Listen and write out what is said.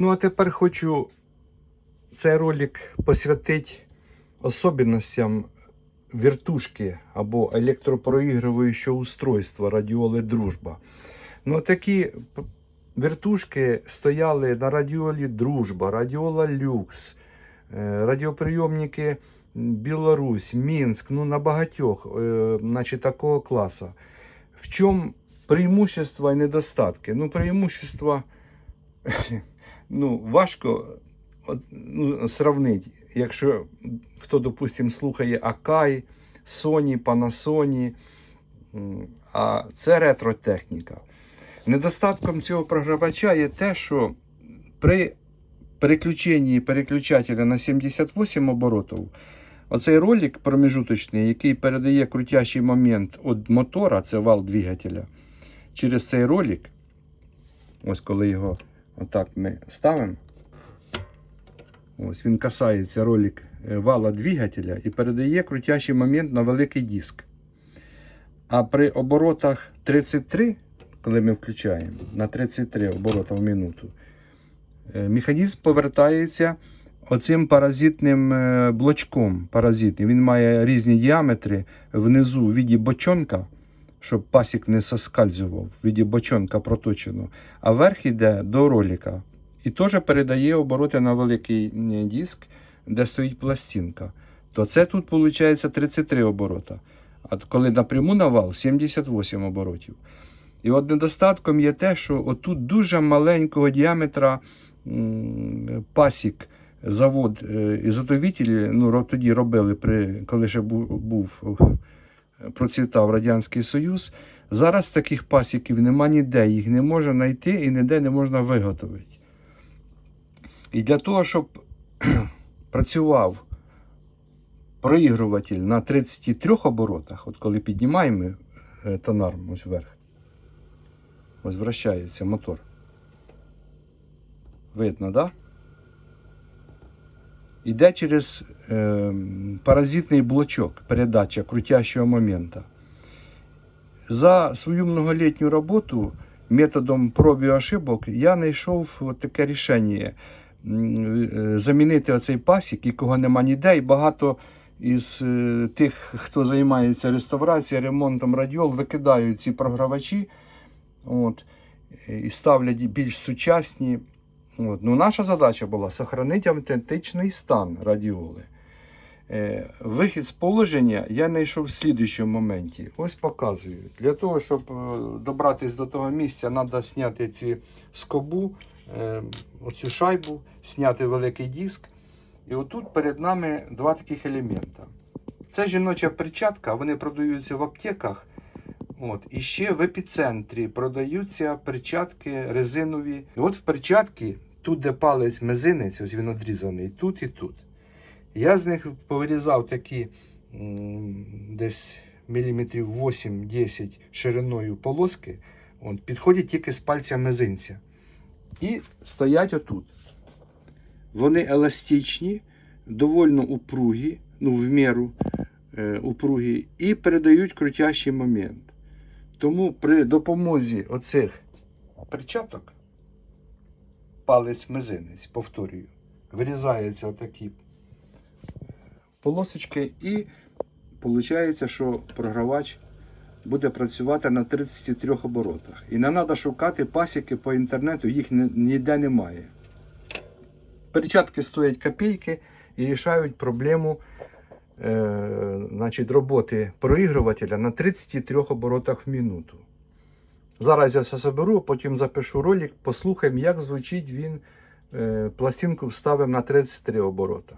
Ну, а тепер хочу цей ролик посвятити особливостям вертушки або електропроігруючого устройства радіоли Дружба. Ну, такі вертушки стояли на радіолі Дружба, радіола Люкс, е, радіоприйомники Білорусь, Мінськ, ну на багатьох, е, значить, такого класу. В чому преимущества і недостатки? Ну, преимущества, ну, важко ну, сравнити. Якщо хто, допустим, слухає Акай, Sony, Panasonic, а це ретро-техніка. Недостатком цього програвача є те, що при переключенні переключателя на 78 оборотів, оцей ролик промежуточний, який передає крутящий момент від мотора, це вал двигателя, через цей ролик, ось коли його отак ми ставимо, ось він касається ролик е, вала двигателя і передає крутящий момент на великий диск. А при оборотах 33, коли ми включаємо на 33 оборота в минуту, е, механізм повертається оцим паразитним е, блочком. Паразитним. Він має різні діаметри внизу в віді бочонка, щоб пасік не соскальзував, в віді бочонка проточено, а верх йде до ролика. І теж передає обороти на великий диск, де стоїть пластинка. То це тут виходить 33 оборота. А коли напряму на вал 78 оборотів. І от недостатком є те, що отут дуже маленького діаметра пасік завод е, ізотовітелі, ну тоді робили, при, коли ще був, процвітав Радянський Союз. Зараз таких пасіків нема ніде, їх не можна знайти і ніде не можна виготовити. І для того, щоб працював проігруватель на 33 оборотах, от коли піднімаємо е, тонарм ось вверх, ось вращається мотор. Видно, так? Да? Іде через е, паразитний блочок передача крутящого момента. За свою многолітню роботу методом проб і ошибок я знайшов таке рішення е, замінити оцей пасік, якого нема ніде, і багато із е, тих, хто займається реставрацією, ремонтом радіол, викидають ці програвачі от, і ставлять більш сучасні. От. Ну, наша задача була сохранити автентичний стан радіоли. Е, Вихід з положення я знайшов в слідуючому моменті. Ось показую. Для того, щоб е, добратися до того місця, треба зняти ці скобу, е, оцю шайбу, зняти великий диск. І отут перед нами два таких елемента. Це жіноча перчатка, вони продаються в аптеках. От. І ще в епіцентрі продаються перчатки резинові. І от в перчатки, тут, де палець мизинець, ось він одрізаний, тут і тут. Я з них повирізав такі десь міліметрів 8-10 шириною полоски. От, підходять тільки з пальця мизинця. І стоять отут. Вони еластичні, довольно упругі, ну, в міру е, упругі, і передають крутящий момент. Тому при допомозі оцих перчаток, палець мизинець, повторюю, вирізаються отакі полосочки, і виходить, що програвач буде працювати на 33 оборотах. І не треба шукати пасіки по інтернету, їх ніде немає. Перчатки стоять копійки і рішають проблему е, значить, роботи проігрувателя на 33 оборотах в минуту. Зараз я все соберу, потім запишу ролик, послухаємо, як звучить він. Е, пластинку вставимо на 33 оборота.